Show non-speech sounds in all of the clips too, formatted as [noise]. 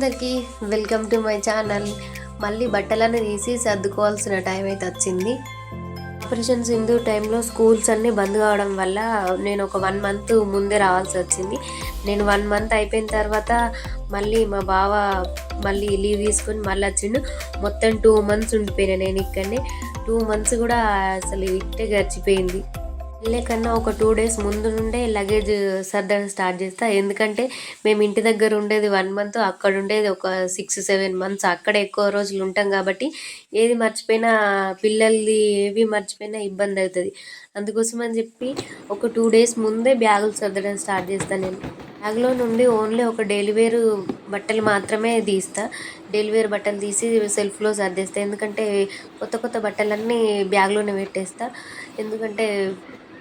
అందరికీ welcome to my channel. మళ్ళీ బట్టలను తీసి సర్దుకోవాల్సిన టైం అయితే వచ్చింది. ఆపరేషన్ సింధు టైంలో స్కూల్స్ అన్నీ బంద్ కావడం వల్ల నేను ఒక వన్ మంత్ ముందే రావాల్సి వచ్చింది. నేను వన్ మంత్ అయిపోయిన తర్వాత మళ్ళీ మా బావ మళ్ళీ లీవ్ తీసుకొని మళ్ళీ వచ్చిండు. మొత్తం టూ మంత్స్ ఉండిపోయినా నేను ఇక్కడనే. టూ మంత్స్ కూడా అసలు ఇట్టే గడిచిపోయింది. వెళ్ళే కన్నా ఒక టూ డేస్ ముందు నుండే లగేజ్ సర్దడం స్టార్ట్ చేస్తా. ఎందుకంటే మేము ఇంటి దగ్గర ఉండేది వన్ మంత్ అక్కడ ఉండేది ఒక సిక్స్ సెవెన్ మంత్స్ అక్కడ ఎక్కువ రోజులు ఉంటాం కాబట్టి ఏది మర్చిపోయినా పిల్లల్ది ఏవి మర్చిపోయినా ఇబ్బంది అవుతుంది. అందుకోసం అని చెప్పి ఒక టూ డేస్ ముందే బ్యాగులు సర్దడం స్టార్ట్ చేస్తాను నేను. బ్యాగ్లో నుండి ఓన్లీ ఒక డెలివేరు బట్టలు మాత్రమే తీస్తా. డెలివేర్ బట్టలు తీసి సెల్ఫ్లో సర్దేస్తా. ఎందుకంటే కొత్త కొత్త బట్టలన్నీ బ్యాగ్లోనే పెట్టేస్తా. ఎందుకంటే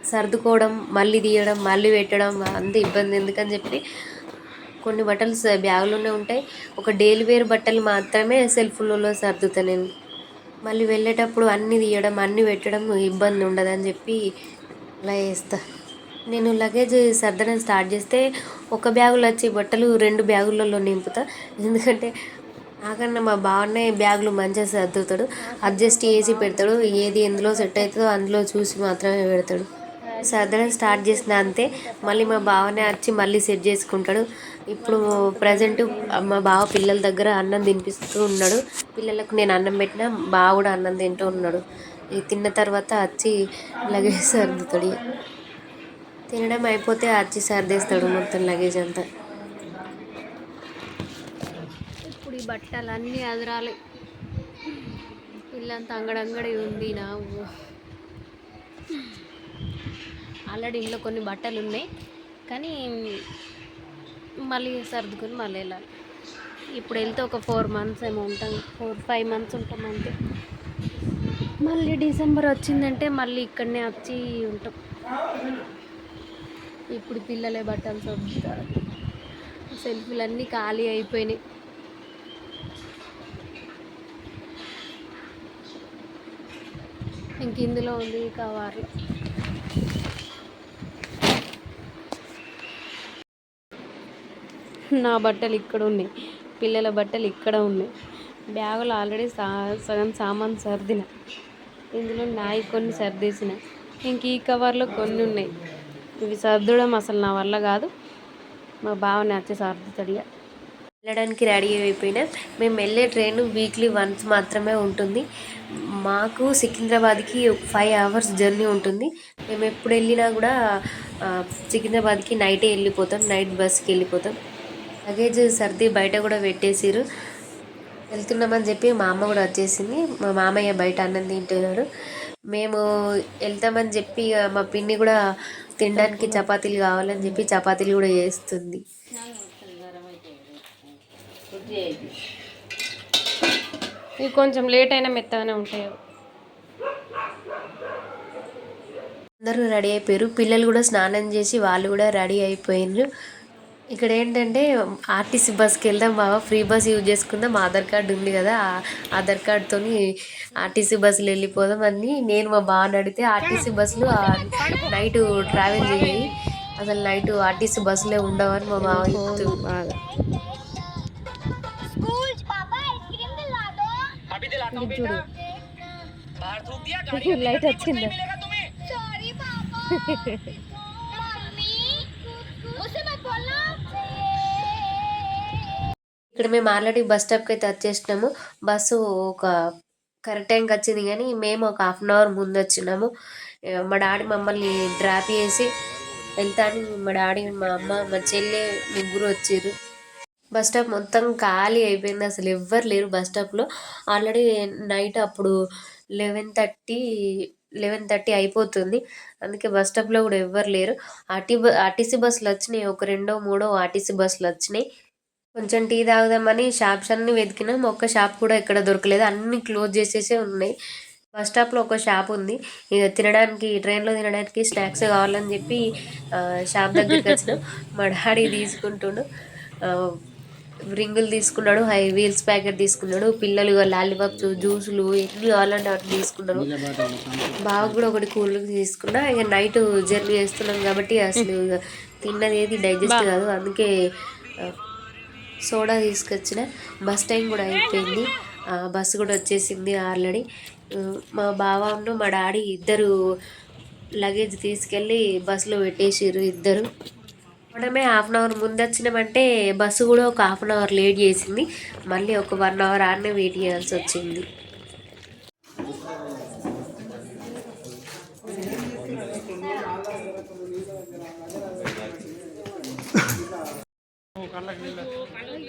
సర్దుకోవడం మళ్ళీ తీయడం మళ్ళీ పెట్టడం అంత ఇబ్బంది. ఎందుకని చెప్పి కొన్ని బట్టలు బ్యాగులోనే ఉంటాయి. ఒక డైలీ వేర్ బట్టలు మాత్రమే సెల్ఫ్లలో సర్దుతా నేను. మళ్ళీ వెళ్ళేటప్పుడు అన్నీ తీయడం అన్నీ పెట్టడం ఇబ్బంది ఉండదని చెప్పి అలా చేస్తా. నేను లగేజ్ సర్దడం స్టార్ట్ చేస్తే ఒక బ్యాగులో వచ్చే బట్టలు రెండు బ్యాగులలో నింపుతా. ఎందుకంటే నాకన్నా మా బావనే బ్యాగులు మంచిగా సర్దుతాడు. అడ్జస్ట్ చేసి పెడతాడు. ఏది ఎందులో సెట్ అవుతుందో అందులో చూసి మాత్రమే పెడతాడు. సర్దడం స్టార్ట్ చేసిన అంతే. మళ్ళీ మా బావనే వచ్చి మళ్ళీ సెట్ చేసుకుంటాడు. ఇప్పుడు ప్రజెంట్ మా బావ పిల్లల దగ్గర అన్నం తినిపిస్తూ ఉన్నాడు. పిల్లలకు నేను అన్నం పెట్టినా బావ కూడా అన్నం తింటూ ఉన్నాడు. ఇది తిన్న తర్వాత వచ్చి లగేజ్ సర్దుతాడు. తినడం అయిపోతే వచ్చి సర్దేస్తాడు మొత్తం లగేజ్ అంతా. ఇప్పుడు ఈ బట్టలు అన్నీ అదరాలి. పిల్లంతా అంగడంగడి ఉంది నా ఆల్రెడీ ఇంట్లో కొన్ని బట్టలు ఉన్నాయి కానీ మళ్ళీ సర్దుకొని మళ్ళీ వెళ్ళాలి. ఇప్పుడు వెళ్తే ఒక ఫోర్ మంత్స్ ఏమో ఉంటాం. ఫోర్ ఫైవ్ మంత్స్ ఉంటాం అంతే. మళ్ళీ డిసెంబర్ వచ్చిందంటే మళ్ళీ ఇక్కడనే వచ్చి ఉంటాం. ఇప్పుడు పిల్లలే బట్టలు సర్దుతారు. సెల్ఫీలు అన్నీ ఖాళీ అయిపోయినాయి. ఇంక ఇందులో ఉంది ఈ కవర్లో నా బట్టలు ఇక్కడ ఉన్నాయి. పిల్లల బట్టలు ఇక్కడ ఉన్నాయి. బ్యాగులు ఆల్రెడీ సా సగం సామాన్ సర్దిన. ఇందులో నాయి కొన్ని సర్దేసిన. ఇంక ఈ కవర్లో కొన్ని ఉన్నాయి. ఇవి సర్దడం అసలు నా వల్ల కాదు. మా బావ నచ్చి సర్దుతాడు వెళ్ళడానికి రెడీ అయిపోయినా. మేము వెళ్ళే ట్రైన్ వీక్లీ వన్స్ మాత్రమే ఉంటుంది. మాకు సికింద్రాబాద్కి ఫైవ్ అవర్స్ జర్నీ ఉంటుంది. మేము ఎప్పుడు వెళ్ళినా కూడా సికింద్రాబాద్కి నైటే వెళ్ళిపోతాం. నైట్ బస్కి వెళ్ళిపోతాం. లగేజ్ సర్ది బయట కూడా పెట్టేసిరు వెళ్తున్నామని చెప్పి మా అమ్మ కూడా వచ్చేసింది. మా మామయ్య బయట అన్నం తింటున్నాడు. మేము వెళ్తామని చెప్పి మా పిన్ని కూడా తినడానికి చపాతీలు కావాలని చెప్పి చపాతీలు కూడా చేస్తుంది. ఇవి కొంచెం లేట్ అయినా మెత్తగానే ఉంటాయి. అందరూ రెడీ అయిపోయారు. పిల్లలు కూడా స్నానం చేసి వాళ్ళు కూడా రెడీ అయిపోయినారు ఇక్కడ ఏంటంటే ఆర్టీసీ బస్కి వెళ్దాం బాబా ఫ్రీ బస్ యూజ్ చేసుకుందాం ఆధార్ కార్డు ఉంది కదా ఆధార్ కార్డుతో ఆర్టీసీ బస్సులు వెళ్ళిపోదాం అని నేను మా బావని అడిగితే ఆర్టీసీ బస్సులు నైట్ ట్రావెల్ చేయాలి అసలు నైట్ ఆర్టీసీ బస్సులే ఉండవని మా బావ బాగా. లైట్ [laughs] వచ్చిందా? [laughs] ఇక్కడ మేము ఆల్రెడీ బస్ స్టాప్కి అయితే వచ్చేసినాము. బస్సు ఒక కరెక్ట్ టైంకి వచ్చింది కానీ మేము ఒక హాఫ్ అన్ అవర్ ముందు వచ్చినాము. మా డాడీ మమ్మల్ని డ్రాప్ చేసి వెళ్తాను మా డాడీ మా అమ్మ మా చెల్లె ముగ్గురు వచ్చారు. బస్ స్టాప్ మొత్తం ఖాళీ అయిపోయింది. అసలు ఎవ్వరు లేరు బస్ స్టాప్లో ఆల్రెడీ నైట్ అప్పుడు లెవెన్ థర్టీ లెవెన్ థర్టీ అయిపోతుంది. అందుకే బస్ స్టాప్లో కూడా ఎవ్వరు లేరు. ఆర్టీ బ ఆర్టీసీ బస్సులు వచ్చినాయి. ఒక రెండో మూడో ఆర్టీసీ బస్సులు వచ్చినాయి. కొంచెం టీ తాగుదామని షాప్స్ అన్ని వెతికినాం. ఒక్క షాప్ కూడా ఎక్కడ దొరకలేదు. అన్ని క్లోజ్ చేసేసే ఉన్నాయి. బస్ స్టాప్లో ఒక షాప్ ఉంది. ఇక తినడానికి ట్రైన్లో తినడానికి స్నాక్స్ కావాలని చెప్పి షాప్ దగ్గరికి వచ్చినాం మా డాడీ తీసుకుంటుండు రింగులు తీసుకున్నాడు హై వీల్స్ ప్యాకెట్ తీసుకున్నాడు. పిల్లలు లాలీపాప్స్ జ్యూసులు ఎన్ని కావాలంటే అటు తీసుకున్నారు. బాగా కూడా ఒకటి కూల్ తీసుకున్నా. ఇక నైట్ జర్నీ చేస్తున్నాం కాబట్టి అసలు తిన్నది ఏది డైజెస్ట్ కాదు. అందుకే సోడా తీసుకొచ్చిన. బస్ టైం కూడా అయిపోయింది. బస్సు కూడా వచ్చేసింది ఆల్రెడీ. మా బావను మా డాడీ ఇద్దరు లగేజ్ తీసుకెళ్ళి బస్సులో పెట్టేసిర్రు ఇద్దరు. మనమే హాఫ్ అన్ అవర్ ముందు వచ్చినామంటే బస్సు కూడా ఒక హాఫ్ అన్ అవర్ లేట్ చేసింది. మళ్ళీ ఒక వన్ అవర్ ఆడనే వెయిట్ చేయాల్సి వచ్చింది.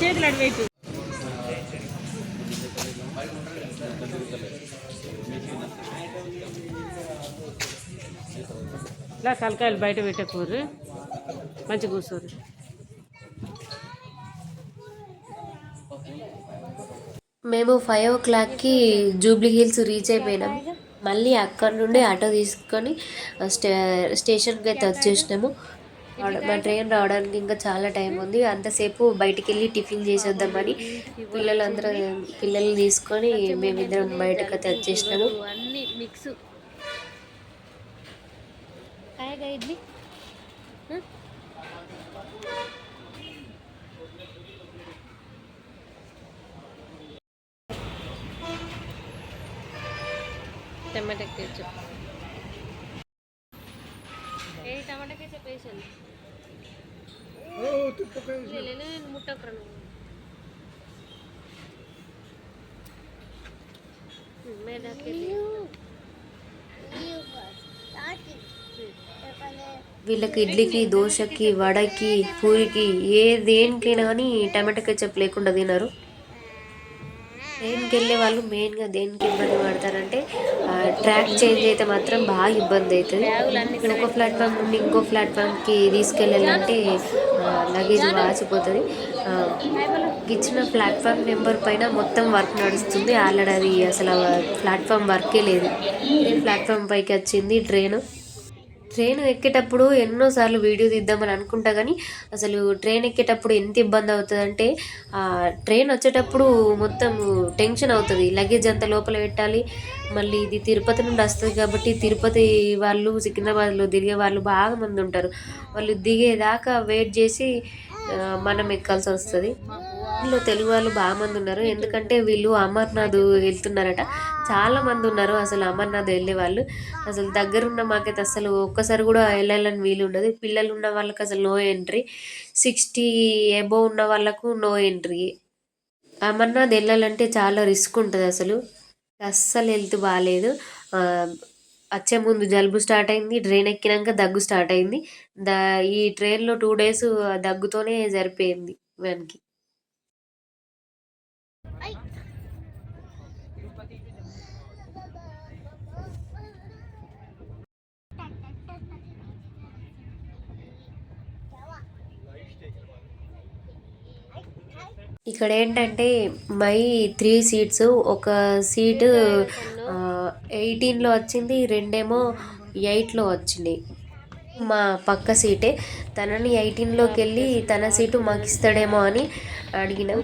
చేతులు ఇలా తలకాయలు బయట పెట్టకూరు మంచి కూర్చోరు మేము ఫైవ్ ఓ క్లాక్కి జూబ్లీ హిల్స్ రీచ్ అయిపోయినాం. మళ్ళీ అక్కడ నుండి ఆటో తీసుకొని స్టే స్టేషన్కి అయితే వచ్చేసినాము. మా ట్రైన్ రావడానికి ఇంకా చాలా టైం ఉంది. అంతసేపు బయటికి వెళ్ళి టిఫిన్ చేసేద్దామని పిల్లలందరూ పిల్లల్ని తీసుకొని మేమిద్దరం బయటకు అయితే వచ్చేసినాము. అన్ని మిక్స్ కాయగా ఇడ్లీ హ? టమాటా కేచప్ ఏ టమాటా కేచప్ వేసాను నేను వీళ్ళకి ఇడ్లీకి దోశకి వడకి పూరికి ఏ దేనికైనా కానీ టమాటో కెచ్చప్ లేకుండా తినరు. ట్రైన్కి వెళ్ళే వాళ్ళు మెయిన్గా దేనికి ఇబ్బంది పడతారంటే ట్రాక్ చేంజ్ అయితే మాత్రం బాగా ఇబ్బంది అవుతుంది. ఇక్కడ ఒక ప్లాట్ఫామ్ నుండి ఇంకో ప్లాట్ఫామ్కి తీసుకెళ్ళాలంటే లగేజ్ వాచిపోతుంది ఇచ్చిన ప్లాట్ఫామ్ నెంబర్ పైన మొత్తం వర్క్ నడుస్తుంది. ఆల్రెడీ అది అసలు ప్లాట్ఫామ్ వర్కే లేదు. ప్లాట్ఫామ్ పైకి వచ్చింది ట్రైన్ ట్రైన్ ఎక్కేటప్పుడు ఎన్నోసార్లు వీడియో తీద్దామని అనుకుంటా కానీ అసలు ట్రైన్ ఎక్కేటప్పుడు ఎంత ఇబ్బంది అవుతుందంటే అంటే ట్రైన్ వచ్చేటప్పుడు మొత్తం టెన్షన్ అవుతుంది. లగేజ్ అంతా లోపల పెట్టాలి. మళ్ళీ ఇది తిరుపతి నుండి వస్తుంది కాబట్టి తిరుపతి వాళ్ళు సికింద్రాబాద్లో దిగే వాళ్ళు బాగా మంది ఉంటారు. వాళ్ళు దిగేదాకా వెయిట్ చేసి మనం ఎక్కాల్సి వస్తుంది. వీళ్ళు తెలుగు వాళ్ళు బాగా మంది ఉన్నారు. ఎందుకంటే వీళ్ళు అమర్నాథ్ వెళ్తున్నారట. చాలా మంది ఉన్నారు అసలు అమర్నాథ్ వెళ్ళే వాళ్ళు. అసలు దగ్గరున్న మాకైతే అసలు ఒక్కసారి కూడా వెళ్ళాలని వీలు ఉండదు. పిల్లలు ఉన్న వాళ్ళకి అసలు నో ఎంట్రీ సిక్స్టీ అబోవ్ ఉన్న వాళ్ళకు నో ఎంట్రీ అమర్నాథ్ వెళ్ళాలంటే చాలా రిస్క్ ఉంటుంది అసలు. అస్సలు హెల్త్ బాగాలేదు వచ్చే ముందు జలుబు స్టార్ట్ అయింది. ట్రైన్ ఎక్కినాక దగ్గు స్టార్ట్ అయింది. దా ఈ ట్రైన్లో టూ డేస్ దగ్గుతోనే సరిపోయింది. వానికి ఇక్కడ ఏంటంటే మై త్రీ సీట్స్ ఒక సీటు ఎయిటీన్లో వచ్చింది రెండేమో ఎయిట్లో వచ్చినాయి మా పక్క సీటే. తనని ఎయిటీన్లోకి వెళ్ళి తన సీటు మాకు ఇస్తాడేమో అని అడిగినాం.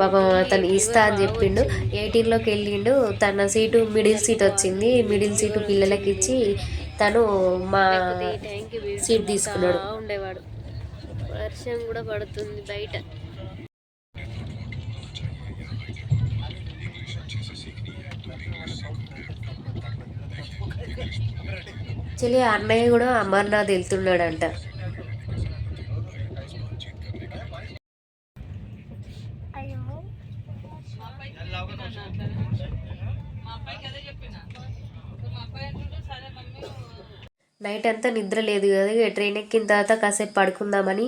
పాపం అతను ఇస్తా అని చెప్పిండు. ఎయిటీన్లోకి వెళ్ళిండు. తన సీటు మిడిల్ సీట్ వచ్చింది. మిడిల్ సీటు పిల్లలకి ఇచ్చి తను మా సీట్ తీసుకున్నాడు. ఉండేవాడు. వర్షం కూడా పడుతుంది బయట. యాక్చువల్లీ అన్నయ్య కూడా అమర్నాథ్ వెళ్తున్నాడంట. నైట్ అంతా నిద్ర లేదు కదా ట్రైన్ ఎక్కిన తర్వాత కాసేపు పడుకుందామని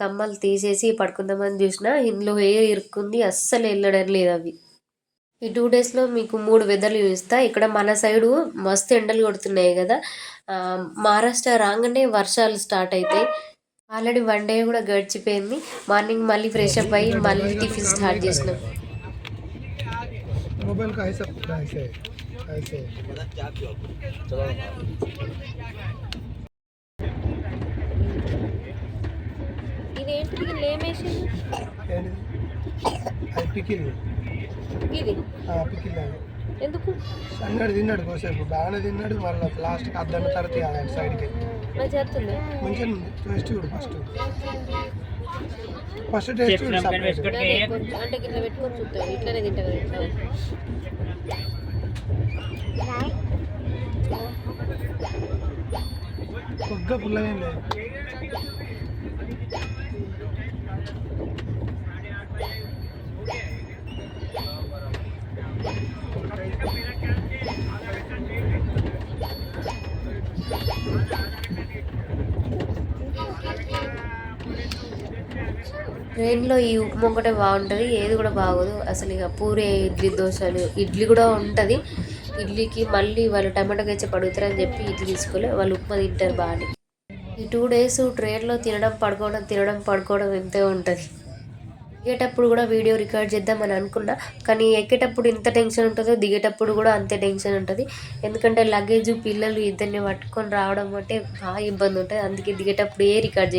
కమ్మలు తీసేసి పడుకుందామని చూసిన ఇందులో హెయిర్ ఇరుక్కుంది అస్సలు వెళ్ళడం లేదు అవి. ఈ టూ డేస్లో మీకు మూడు వెదర్లు చూపిస్తా. ఇక్కడ మన సైడు మస్తు ఎండలు కొడుతున్నాయి కదా. మహారాష్ట్ర రాగానే వర్షాలు స్టార్ట్ అవుతాయి ఆల్రెడీ వన్ డే కూడా గడిచిపోయింది. మార్నింగ్ మళ్ళీ ఫ్రెష్ అప్ అయ్యి మళ్ళీ టిఫిన్ స్టార్ట్ చేసినాం. మొబైల్ ఇదేంటి లేమేసి ఇది? ఎందుకు? అన్నాడు తిన్నాడు కోసేపు బాగానే తిన్నాడు. మళ్ళీ లాస్ట్కి అద్దన్న తర్వాత ఇక సైడ్కి మంచి చేస్తుంది? మంచిగా ఉంది. టేస్ట్ చూడు ఫస్ట్ ఫస్ట్ టేస్ట్ చూడు. అంటే ఇట్లా పెట్టుకొని చూస్తాడు ఇట్లనే తింటారు ఇట్లా. ఒక్క పుల్లగా లేదు. ట్రైన్లో ఈ ఉప్మా ఒకటే బాగుంటుంది ఏది కూడా బాగోదు. అసలు ఇక పూరి ఇడ్లీ దోశలు ఇడ్లీ కూడా ఉంటుంది. ఇడ్లీకి మళ్ళీ వాళ్ళు టమాటో గచ్చ పడుగుతారని చెప్పి ఇడ్లీ తీసుకోలే వాళ్ళు ఉప్మా తింటారు బాగా ఈ టూ డేస్ ట్రైన్లో తినడం పడుకోవడం తినడం పడుకోవడం ఎంతే ఉంటుంది. దిగేటప్పుడు కూడా వీడియో రికార్డ్ చేద్దామని అనుకున్నా కానీ ఎక్కేటప్పుడు ఇంత టెన్షన్ ఉంటుందో దిగేటప్పుడు కూడా అంతే టెన్షన్ ఉంటుంది. ఎందుకంటే లగేజ్ పిల్లలు ఇద్దరిని పట్టుకొని రావడం అంటే బాగా ఇబ్బంది ఉంటుంది. అందుకే దిగేటప్పుడు ఏ రికార్డ్ చేయ